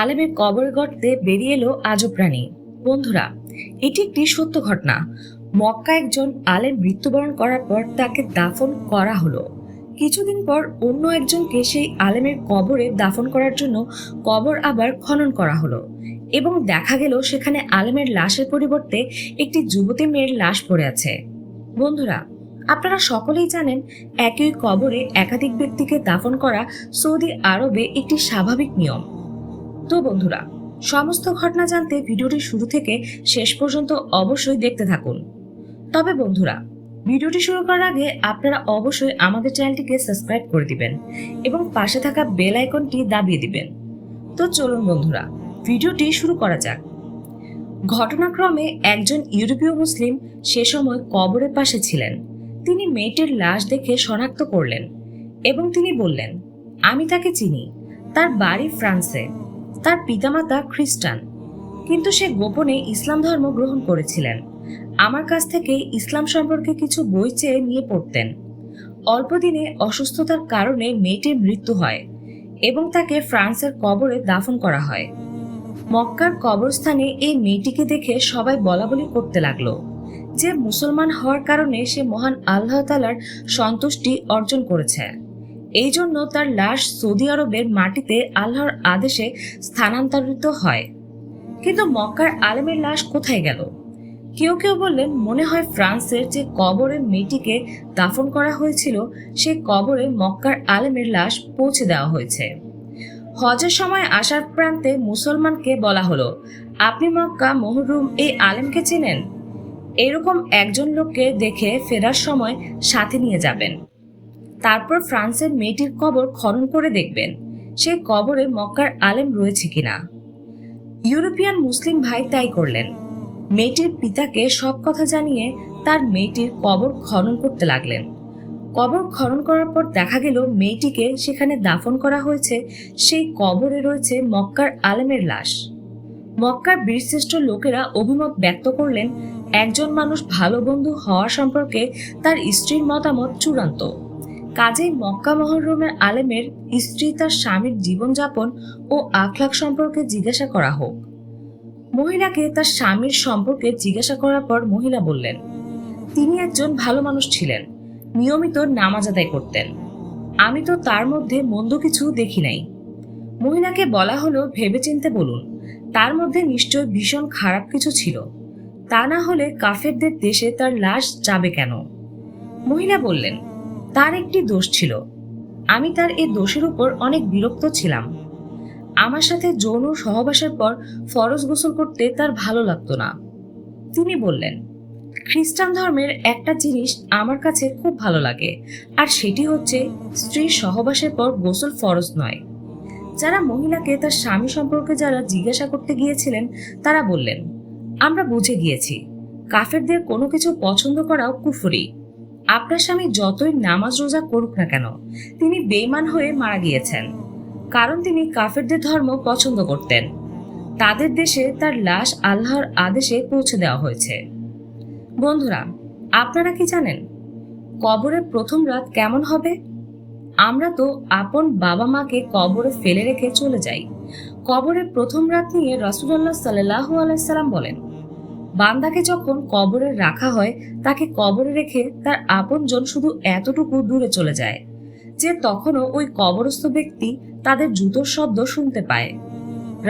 আলেমের কবর গর্তে বেরিয়ে এলো আজব প্রাণী বন্ধুরা, এটি একটি সত্য ঘটনা। মক্কা একজন আলেম মৃত্যুবরণ করার পর তাকে দাফন করা হলো। কিছুদিন পর অন্য একজনকে সেই আলেমের কবরে দাফন করার জন্য কবর আবার খনন করা হলো এবং দেখা গেল সেখানে আলেমের লাশের পরিবর্তে একটি যুবতী মেয়ের লাশ পড়ে আছে। বন্ধুরা, আপনারা সকলেই জানেন একই কবরে একাধিক ব্যক্তিকে দাফন করা সৌদি আরবে একটি স্বাভাবিক নিয়ম। তো বন্ধুরা, সমস্ত ঘটনা জানতে ভিডিওটি শুরু থেকে শেষ পর্যন্ত অবশ্যই দেখতে থাকুন। তবে বন্ধুরা, ভিডিওটি শুরু করার আগে আপনারা অবশ্যই আমাদের চ্যানেলটিকে সাবস্ক্রাইব করে দিবেন এবং পাশে থাকা বেল আইকনটি দাবিয়ে দিবেন। তো চলুন বন্ধুরা, ভিডিওটি শুরু করা যাক। ঘটনাক্রমে একজন ইউরোপীয় মুসলিম সে সময় কবরের পাশে ছিলেন। তিনি মেয়েটির লাশ দেখে শনাক্ত করলেন এবং তিনি বললেন, আমি তাকে চিনি। তার বাড়ি ফ্রান্সে। তার পিতামাতা খ্রিস্টান। কিন্তু সে গোপনে ইসলাম ধর্ম গ্রহণ করেছিলেন। আমার কাছ থেকে ইসলাম সম্পর্কে কিছু বই চেয়ে নিয়ে পড়তেন। অল্পদিনে অসুস্থতার কারণে মেয়েটির মৃত্যু হয় এবং তাকে ফ্রান্সের কবরে দাফন করা হয়। মক্কার কবরস্থানে এই মেয়েটিকে দেখে সবাই বলা বলি করতে লাগল যে মুসলমান হওয়ার কারণে সে মহান আল্লাহ তালার সন্তুষ্টি অর্জন করেছে। এই জন্য তার লাশ সৌদি আরবের মাটিতে আল্লাহর আদেশে স্থানান্তরিত হয়। কিন্তু মক্কার আলেমের লাশ কোথায় গেল? কেউ কেউ বললেন, মনে হয় ফ্রান্সের যে কবরে মেয়েটিকে দাফন করা হয়েছিল, সে কবরে মক্কার আলেমের লাশ পৌঁছে দেওয়া হয়েছে। হজের সময় আসার প্রান্তে মুসলমানকে বলা হলো, আপনি মক্কা মহরুম এই আলেমকে চেনেন? এরকম একজন লোককে দেখে ফেরার সময় সাথে নিয়ে যাবেন। তারপর ফ্রান্সের মেয়েটির কবর খনন করে দেখবেন। সে কবরে মক্কার আলেম রয়েছে কিনা। ইউরোপিয়ান মুসলিম ভাই তাই করলেন। মেয়েটির পিতাকে সব কথা জানিয়ে তার মেয়েটির কবর খনন করতে লাগলেন। কবর খনন করার পর দেখা গেল মেয়েটিকে সেখানে দাফন করা হয়েছে। সেই কবরে রয়েছে মক্কার আলেমের লাশ। মক্কার বীরশ্রেষ্ঠ লোকেরা অভিমত ব্যক্ত করলেন, একজন মানুষ ভালো বন্ধু হওয়া সম্পর্কে তার স্ত্রীর মতামত চূড়ান্ত। কাজেই মক্কা মহরমের আলেমের স্ত্রী তার স্বামীর জীবনযাপন ও আখলাক সম্পর্কে জিজ্ঞাসা করা হোক। মহিলাকে তার স্বামীর সম্পর্কে জিজ্ঞাসা করার পর মহিলা বললেন, তিনি একজন ভালো মানুষ ছিলেন, নিয়মিত নামাজ আদায় করতেন। আমি তো তার মধ্যে মন্দ কিছু দেখি নাই। মহিলাকে বলা হলো, ভেবেচিন্তে বলুন, তার মধ্যে নিশ্চয় ভীষণ খারাপ কিছু ছিল। তা না হলে কাফেরদের দেশে তার লাশ যাবে কেন? মহিলা বললেন তার একটি দোষ ছিল। আমি তার এই দোষের উপর অনেক বিরক্ত ছিলাম। আমার সাথে যৌন সহবাসের পর ফরজ গোসল করতে তার ভালো লাগতো না। তিনি বললেন, খ্রিস্টান ধর্মের একটা জিনিস আমার কাছে খুব ভালো লাগে, আর সেটি হচ্ছে স্ত্রীর সহবাসের পর গোসল ফরজ নয়। যারা মহিলাকে তার স্বামী সম্পর্কে যারা জিজ্ঞাসা করতে গিয়েছিলেন, তারা বললেন, আমরা বুঝে গিয়েছি। কাফেরদের কোনো কিছু পছন্দ করাও কুফরি। আপনার স্বামী যতই নামাজ রোজা করুক না কেন, তিনি বেইমান হয়ে মারা গিয়েছেন। কারণ তিনি কাফেরদের ধর্ম পছন্দ করতেন। তাদের দেশে তার লাশ আল্লাহর আদেশে পৌঁছে দেওয়া হয়েছে। বন্ধুরা, আপনারা কি জানেন কবরের প্রথম রাত কেমন হবে? আমরা তো আপন বাবা মাকে কবরে ফেলে রেখে চলে যাই। কবরের প্রথম রাত নিয়ে রসুল্লাহ সাল্লাহ আলাইসাল্লাম বলেন বান্দাকে যখন কবরে রাখা হয়, তাকে কবরে রেখে তার আপনজন শুধু এতটুকু দূরে চলে যায়, যে তখনও ওই কবরস্থ ব্যক্তি তাদের জুতোর শব্দ শুনতে পায়।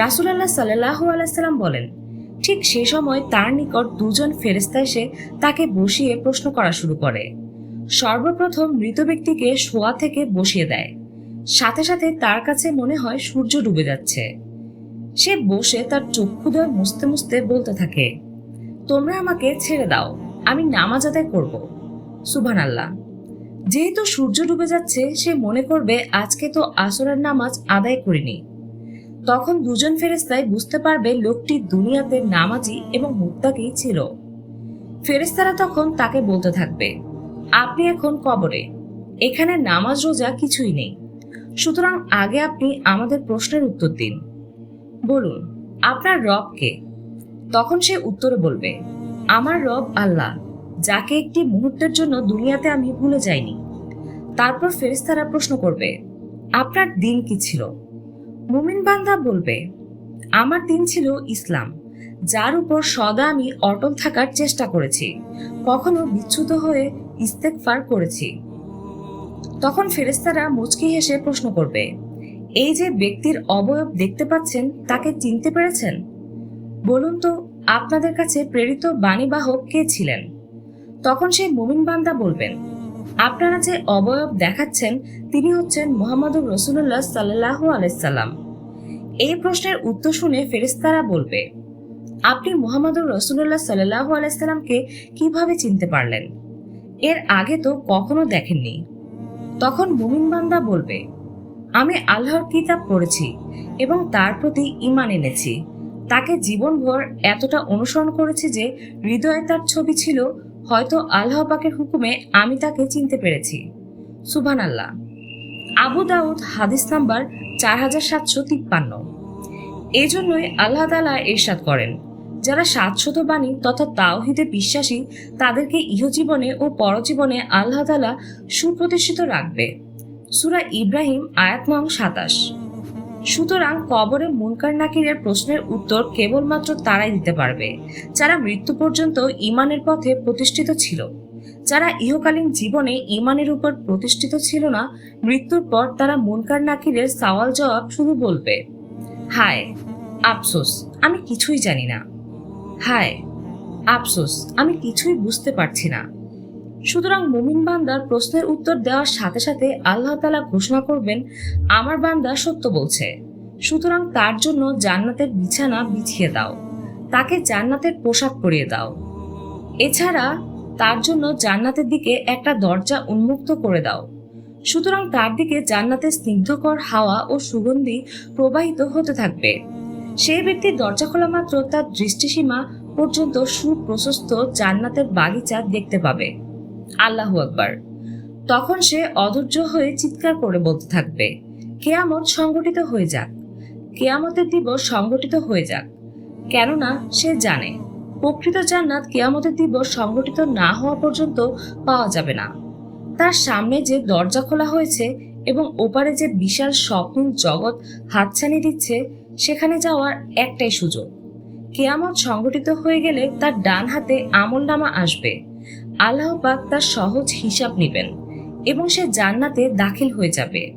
রাসুলাল্লাহ সাল্লাহ আলাইসাল্লাম বলেন, ঠিক সে সময় তার নিকট দুজন ফেরেস্তা এসে তাকে বসিয়ে প্রশ্ন করা শুরু করে। সর্বপ্রথম মৃত ব্যক্তিকে শোয়া থেকে বসিয়ে দেয়। সাথে সাথে তার কাছে মনে হয় সূর্য ডুবে যাচ্ছে। সে বসে তার চক্ষুদয় মুছতে মুছতে বলতে থাকে তোমরা আমাকে ছেড়ে দাও। আমি নামাজ আদায় করব। সুভান আল্লাহ যেহেতু সূর্য ডুবে যাচ্ছে, সে মনে করবে, আজকে তো আসরের নামাজ আদায় করিনি। তখন দুজন ফেরেস্তায় বুঝতে পারবে লোকটি দুনিয়াতে নামাজি এবং মুক্তাকেই ছিল। ফেরেস্তারা তখন তাকে বলতে থাকবে, আপনি এখন কবরে। এখানে নামাজ রোজা কিছুই নেই। সুতরাং আগে আপনি আমাদের প্রশ্নের উত্তর দিন। বলুন, আপনার রব কে? তখন সে উত্তরে বলবে, আমার রব আল্লাহ, যাকে একটি মুহূর্তের জন্য দুনিয়াতে আমি ভুলে যাইনি। তারপর ফেরেস্তারা প্রশ্ন করবে, আপনার দিন কি ছিল? মুমিন বান্দা বলবে, আমার দিন ছিল ইসলাম, যার উপর সদা আমি অটল থাকার চেষ্টা করেছি, কখনো বিচ্যুত হয়ে ইস্তেকফার করেছি। তখন ফেরেস্তারা মুচকি হেসে প্রশ্ন করবে, এই যে ব্যক্তির অবয়ব দেখতে পাচ্ছেন, তাকে চিনতে পেরেছেন? বলুন তো, আপনাদের কাছে প্রেরিত বাণীবাহক কে ছিলেন? তখন সেই মুমিন বান্দা বলবেন, আপনারা যে অবয়ব দেখাচ্ছেন, তিনি হচ্ছেন মোহাম্মদুর রসুল্লাহ সাল্লাহ আলাইসাল্লাম এই প্রশ্নের উত্তর শুনে ফেরেস্তারা বলবে, আপনি মোহাম্মদুর রসুল্লাহ সাল্লাহ আলাইসাল্লামকে কীভাবে চিনতে পারলেন? এর আগে তো কখনো দেখেননি। তখন মুমিন বান্দা বলবে, আমি আল্লাহর কিতাব পড়েছি এবং তার প্রতি ইমান এনেছি। তাকে জীবনভর এতটা অনুসরণ করেছি যে হৃদয়ে তার ছবি ছিল, হয়তো আল্লাহ পাকের হুকুমে আমি তাকে চিনতে পেরেছি। সুবহান আল্লাহ আবু দাউদ, হাদিস নাম্বার চার হাজার সাতশো তিপ্পান্ন। এই জন্যই আল্লাহ তালা এরশাদ করেন, যারা সাতশত বাণী তথা তাওহিদে বিশ্বাসী, তাদেরকে ইহজীবনে ও পরজীবনে আল্লাহ তালা সুপ্রতিষ্ঠিত রাখবে। সুরা ইব্রাহিম, আয়াত নং সাতাশ। সুতরাং কবরে মুনকার নাকিরের প্রশ্নের উত্তর কেবলমাত্র তারাই দিতে পারবে, যারা মৃত্যু পর্যন্ত ইমানের পথে প্রতিষ্ঠিত ছিল। যারা ইহকালীন জীবনে ইমানের উপর প্রতিষ্ঠিত ছিল না, মৃত্যুর পর তারা মুনকার নাকিরের সওয়াল জবাব শুধু বলবে, হায়, আফসোস, আমি কিছুই জানি না। হায়, আফসোস, আমি কিছুই বুঝতে পারছি না। সুতরাং মুমিন বান্দার প্রশ্নের উত্তর দেওয়ার সাথে সাথে আল্লাহ তালা ঘোষণা করবেন, আমার বান্দা সত্য বলছে। সুতরাং তার জন্য জান্নাতের বিছানা বিছিয়ে দাও। তাকে জান্নাতের পোশাক পরিয়ে দাও। এছাড়া তার জন্য জান্নাতের দিকে একটা দরজা উন্মুক্ত করে দাও। সুতরাং তার দিকে জান্নাতের স্নিগ্ধকর হাওয়া ও সুগন্ধি প্রবাহিত হতে থাকবে। সেই ব্যক্তির দরজা খোলা মাত্র তার দৃষ্টিসীমা পর্যন্ত সুপ্রশস্ত জান্নাতের বাগিচা দেখতে পাবে। আল্লাহ আকবার। তখন সে অধৈর্য হয়ে চিৎকার করে বলতে থাকবে, কেয়ামত সংগঠিত হয়ে যাক। কেয়ামতের দিবস সংগঠিত হয়ে যাক। কেননা সে জানে, প্রকৃত জান্নাত কেয়ামতের দিবস সংগঠিত না হওয়া পর্যন্ত পাওয়া যাবে না। তার সামনে যে দরজা খোলা হয়েছে এবং ওপারে যে বিশাল স্বপ্ন জগৎ হাতছানি দিচ্ছে, সেখানে যাওয়ার একটাই সুযোগ। কেয়ামত সংগঠিত হয়ে গেলে তার ডান হাতে আমল নামা আসবে। আল্লাহ পাক তার সহজ হিসাব নেবেন এবং সে জান্নাতে দাখিল হয়ে যাবে।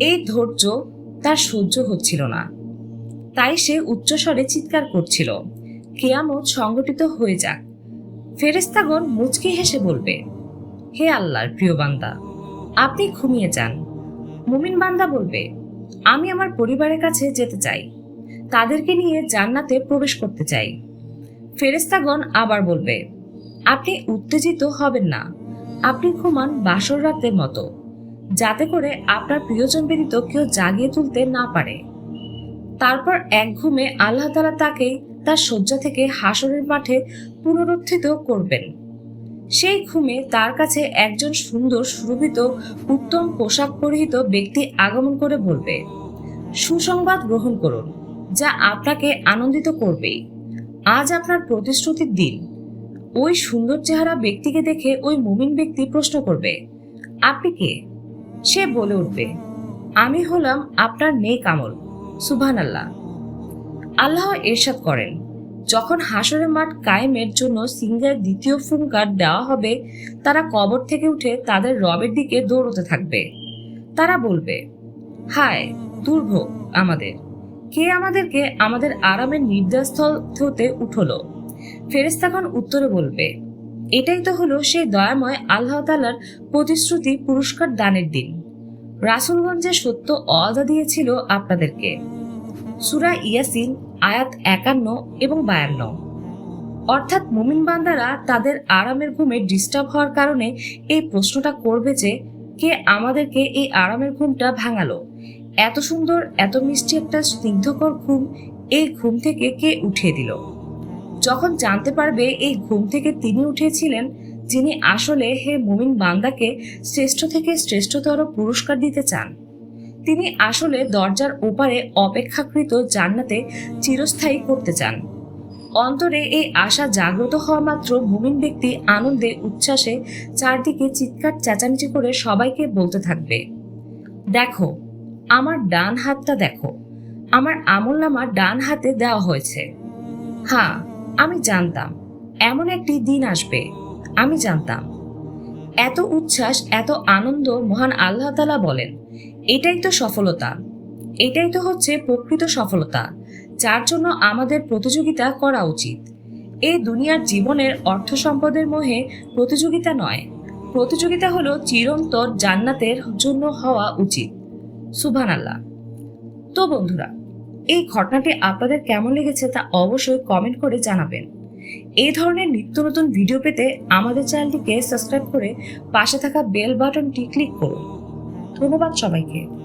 এই ধৈর্য তার সহ্য হচ্ছিল না। তাই সে উচ্চস্বরে চিৎকার করছিল, কেয়ামত সংগঠিত হয়ে যাক। ফেরেস্তাগণ মুচকি হেসে বলবে, হে আল্লাহর প্রিয় বান্দা, আপনি ঘুমিয়ে যান। মুমিন বান্দা বলবে, আমি আমার পরিবারের কাছে যেতে চাই। তাদেরকে নিয়ে জান্নাতে প্রবেশ করতে চাই। ফেরেস্তাগণ আবার বলবে আপনি উত্তেজিত হবেন না। আপনি ঘুমান বাসর রাতের মতো। যাতে করে আপনার প্রিয়জন ব্যতীত কেউ জাগিয়ে তুলতে না পারে। তারপর এক ঘুমে আল্লাহ তালা তাকেই তার শয্যা থেকে হাসরের মাঠে পুনরুত্থিত করবেন। সেই ঘুমে তার কাছে একজন সুন্দর সুরভিত, উত্তম পোশাক পরিহিত ব্যক্তি আগমন করে বলবে, সুসংবাদ গ্রহণ করুন, যা আপনাকে আনন্দিত করবেই। আজ আপনার প্রতিশ্রুতির দিন। ওই সুন্দর চেহারা ব্যক্তিকে দেখে ওই মুমিন ব্যক্তি প্রশ্ন করবে, আপনি কে? সে বলে উঠবে, আমি হলাম আপনার নেক আমল। সুবহান আল্লাহ আল্লাহ এরশাদ করেন, যখন হাসরের মাঠ কায়েমের জন্য সিংহের দ্বিতীয় ফুঙ্কার দেওয়া হবে, তারা কবর থেকে উঠে তাদের রবের দিকে দৌড়তে থাকবে। তারা বলবে, হায়, দুর্ভোগ আমাদের। কে আমাদেরকে আমাদের আরামের নির্যাসস্থল হতে উঠল? ফেরেস্তাগণ উত্তরে বলবে, এটাই তো হলো সেই দয়াময় আল্লাহ তালার প্রতিশ্রুতি পুরস্কার দানের দিন। রাসুলগঞ্জে সত্য অদা দিয়েছিল আপনাদেরকে। সুরা ইয়াসিন, আয়াত একান্ন এবং বায়ান্ন। অর্থাৎ মুমিন বান্দারা তাদের আরামের ঘুমে ডিস্টার্ব হওয়ার কারণে এই প্রশ্নটা করবে যে, কে আমাদেরকে এই আরামের ঘুমটা ভাঙালো? এত সুন্দর, এত মিষ্টি একটা স্নিগ্ধকর ঘুম এই ঘুম থেকে কে উঠিয়ে দিল? যখন জানতে পারবে এই ঘুম থেকে তিনি উঠেছিলেন, যিনি আসলে হে মুমিন বান্দাকে শ্রেষ্ঠ থেকে শ্রেষ্ঠতর পুরস্কার দিতে চান। তিনি আসলে দরজার ওপারে অপেক্ষাকৃত জান্নাতে চিরস্থায়ী করতে চান। অন্তরে এই আশা জাগ্রত হওয়া মাত্র মুমিন ব্যক্তি আনন্দে, উচ্ছ্বাসে চারদিকে চিৎকার, চেঁচামেচি করে সবাইকে বলতে থাকবে, দেখো, আমার ডান হাতটা দেখো, আমার আমলনামা ডান হাতে দেওয়া হয়েছে। হ্যাঁ আমি জানতাম, এমন একটি দিন আসবে, আমি জানতাম। এত উচ্ছ্বাস, এত আনন্দ মহান আল্লাহ তালা বলেন, এটাই তো সফলতা। এটাই তো হচ্ছে প্রকৃত সফলতা, যার জন্য আমাদের প্রতিযোগিতা করা উচিত। এই দুনিয়ার জীবনের অর্থ সম্পদের মোহে প্রতিযোগিতা নয়, প্রতিযোগিতা হলো চিরন্তর জান্নাতের জন্য হওয়া উচিত। সুভান আল্লাহ তো বন্ধুরা এই ঘটনাটি আপনাদের কেমন লেগেছে তা অবশ্যই কমেন্ট করে জানাবেন। এই ধরনের নিত্য নতুন ভিডিও পেতে আমাদের চ্যানেলটিকে সাবস্ক্রাইব করে পাশে থাকা বেল বাটনটি ক্লিক করুন। ধন্যবাদ সবাইকে।